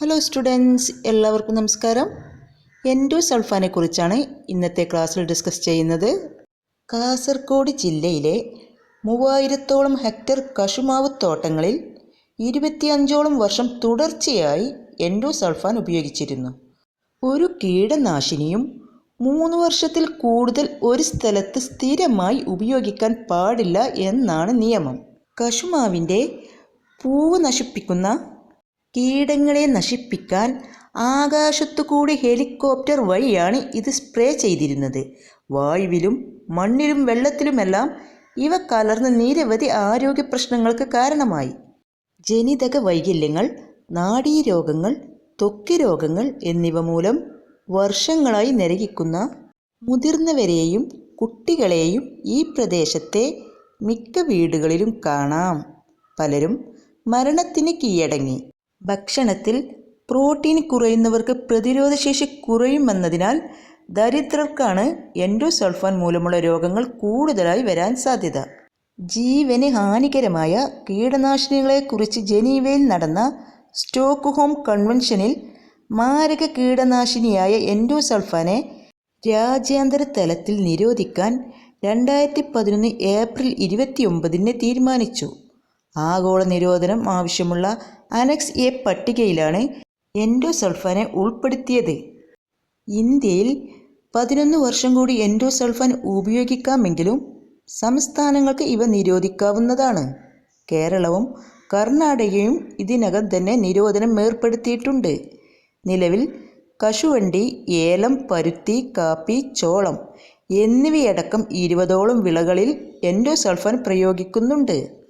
Hello students എല്ലാവർക്കും നമസ്കാരം. Endo സൾഫാനെ കുറിച്ചാണ് ഇന്നത്തെ ക്ലാസ്സിൽ ഡിസ്കസ് ചെയ്യുന്നത്. കാസർഗോഡ് ജില്ലയിലെ മൂവായിരത്തോളം ഹെക്ടർ കശുമാവ് തോട്ടങ്ങളിൽ ഇരുപത്തിയഞ്ചോളം വർഷം തുടർച്ചയായി എൻഡോ സൾഫാൻ ഉപയോഗിച്ചിരുന്നു. ഒരു കീടനാശിനിയും മൂന്ന് വർഷത്തിൽ കൂടുതൽ ഒരു സ്ഥലത്ത് സ്ഥിരമായി ഉപയോഗിക്കാൻ പാടില്ല എന്നാണ് നിയമം. കശുമാവിന്റെ പൂവ് നശിപ്പിക്കുന്ന കീടങ്ങളെ നശിപ്പിക്കാൻ ആകാശത്തുകൂടി ഹെലികോപ്റ്റർ വഴിയാണ് ഇത് സ്പ്രേ ചെയ്തിരുന്നത്. വായുവിലും മണ്ണിലും വെള്ളത്തിലുമെല്ലാം ഇവ കലർന്ന് നിരവധി ആരോഗ്യ പ്രശ്നങ്ങൾക്ക് കാരണമായി. ജനിതക വൈകല്യങ്ങൾ നാഡീരോഗങ്ങൾ ത്വക്ക് രോഗങ്ങൾ എന്നിവ മൂലം വർഷങ്ങളായി നരകിക്കുന്ന മുതിർന്നവരെയും കുട്ടികളെയും ഈ പ്രദേശത്തെ മിക്ക വീടുകളിലും കാണാം. പലരും മരണത്തിന് കീഴടങ്ങി. ഭക്ഷണത്തിൽ പ്രോട്ടീൻ കുറയുന്നവർക്ക് പ്രതിരോധശേഷി കുറയുമെന്നതിനാൽ ദരിദ്രർക്കാണ് എൻഡോസൾഫാൻ മൂലമുള്ള രോഗങ്ങൾ കൂടുതലായി വരാൻ സാധ്യത. ജീവന് ഹാനികരമായ കീടനാശിനികളെക്കുറിച്ച് ജനീവയിൽ നടന്ന സ്റ്റോക്ക്ഹോം കൺവെൻഷനിൽ മാരക കീടനാശിനിയായ എൻഡോസൾഫാനെ രാജ്യാന്തര തലത്തിൽ നിരോധിക്കാൻ രണ്ടായിരത്തി പതിനൊന്ന് ഏപ്രിൽ ഇരുപത്തിയൊമ്പതിന് തീരുമാനിച്ചു. ആഗോള നിരോധനം ആവശ്യമുള്ള അനക്സ് എ പട്ടികയിലാണ് എൻഡോസൾഫാനെ ഉൾപ്പെടുത്തിയത്. ഇന്ത്യയിൽ പതിനൊന്ന് വർഷം കൂടി എൻഡോസൾഫാൻ ഉപയോഗിക്കാമെങ്കിലും സംസ്ഥാനങ്ങൾക്ക് ഇവ നിരോധിക്കാവുന്നതാണ്. കേരളവും കർണാടകയും ഇതിനകം തന്നെ നിരോധനം ഏർപ്പെടുത്തിയിട്ടുണ്ട്. നിലവിൽ കശുവണ്ടി ഏലം പരുത്തി കാപ്പി ചോളം എന്നിവയടക്കം ഇരുപതോളം വിളകളിൽ എൻഡോസൾഫാൻ പ്രയോഗിക്കുന്നുണ്ട്.